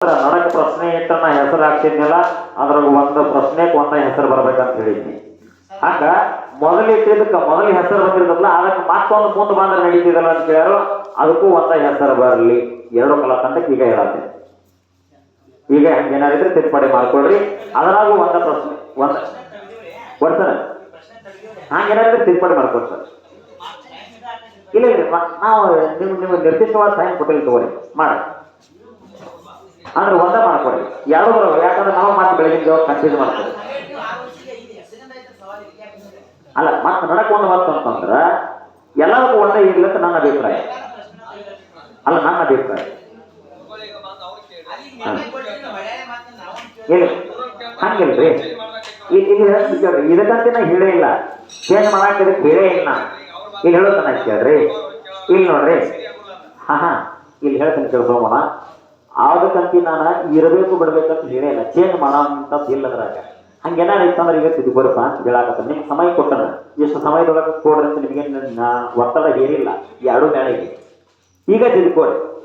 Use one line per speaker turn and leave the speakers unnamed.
ನಡಕ ಪ್ರಶ್ನೆ ಇಟ್ಟ ನಾ ಹೆಸರು ಹಾಕ್ತಿದ್ನಲ್ಲ ಅದ್ರಾಗ ಒಂದು ಪ್ರಶ್ನೆಗೆ ಒಂದ ಹೆಸರು ಬರ್ಬೇಕಂತ ಹೇಳಿದ್ನಿ. ಹಂಗ ಮೊದಲು ಇಟ್ಟಿದ್ದಕ್ಕ ಮೊದಲ ಹೆಸರು ಬಂದಿರ್ತಲ್ಲ ಅದಕ್ಕೆ ಮತ್ತೊಂದು ಮುಂದೆ ಬಂದ್ರೆ ನಡೀತಿದಲ್ಲ ಅಂತ ಕೇಳಾರು ಅದಕ್ಕೂ ಒಂದ ಹೆಸರು ಬರಲಿ. ಎರಡು ಕಲಾತಂಡಕ್ಕೆ ಈಗ ಹೇಳತ್ತೆ ಈಗ ಹಂಗೇನಾಗಿದ್ರೆ ತಿದ್ದುಪಡಿ ಮಾಡ್ಕೊಳ್ರಿ. ಅದರಾಗೂ ಒಂದ ಪ್ರಶ್ನೆ, ಒಂದ. ಕೊಡ್ತಾರೆ ಹಂಗೇನಾದ್ರೆ ತಿದ್ದುಪಡಿ ಮಾಡ್ಕೊಡಿ ಸರ್. ಇಲ್ಲ ಇಲ್ಲ ನಾವು ನಿಮ್ಗೆ ನಿಮ್ಗೆ ನಿರ್ದಿಷ್ಟವಾದ ಟೈಮ್ ಕೊಟ್ಟಿಲ್ಲ ತಗೋರಿ. ಮಾಡಿ. ಅಂದ್ರೆ ಒಂದ ಮಾಡ್ಕೊಳ್ಳಿ. ಎರಡು ಯಾಕಂದ್ರೆ ನಾವು ಮತ್ತೆ ಬೆಳಗಿನ ಜಾವ ಕನ್ಫ್ಯೂಸ್ ಮಾಡ್ತೀವಿ. ಅಲ್ಲ, ಮತ್ತೆ ನಡಕೊಂಡು ಅಂತಂದ್ರ ಎಲ್ಲದಕ್ಕೂ ಒಂದೇ ಇರ್ಲಿ ಅಂತ ನನ್ನ ಅಭಿಪ್ರಾಯ. ಅಲ್ಲ, ನನ್ನ ಅಭಿಪ್ರಾಯ. ಹಂಗಿಲ್ರಿ ಇದಕ್ಕಂತ ನಾ ಹೇಳೇ ಇಲ್ಲ. ಚೇಂಜ್ ಮಾಡಕ್ ಇದಕ್ಕೆ ಹೇಳೇ ಇಲ್ಲ. ಇಲ್ಲಿ ಹೇಳೋದನ್ನ ಕೇಳ್ರಿ. ಇಲ್ಲಿ ನೋಡ್ರಿ. ಹಾ ಹಾ. ಇಲ್ಲಿ ಹೇಳ್ತೀನಿ ಕೇಳ್ಸೋಮನ ಅದಕ್ಕಂತ ನಾನು ಇರಬೇಕು, ಬಿಡ್ಬೇಕಂತ ಇಲ್ಲ. ಚೇಂಜ್ ಮಾಡೋಂಥದ್ದು ಇಲ್ಲ ಅದ್ರಾಗ. ಹಂಗೇನಾರು ಇತ್ತಂದ್ರೆ ಈಗ ಬರುತ್ತಾ ಅಂತ ಹೇಳಾಕತ್ತ ನಿಮ್ಗೆ ಸಮಯ ಕೊಟ್ಟನ. ಎಷ್ಟು ಸಮಯದೊಳಗೆ ಕೊಡ್ರಿ ಅಂತ ನಿಮಗೆ ಒತ್ತಡ ಹೇರಿಲ್ಲ ಎರಡು ಮೇಳೆಗೆ ಈಗ ತಿದ್ದುಕೊಡಿ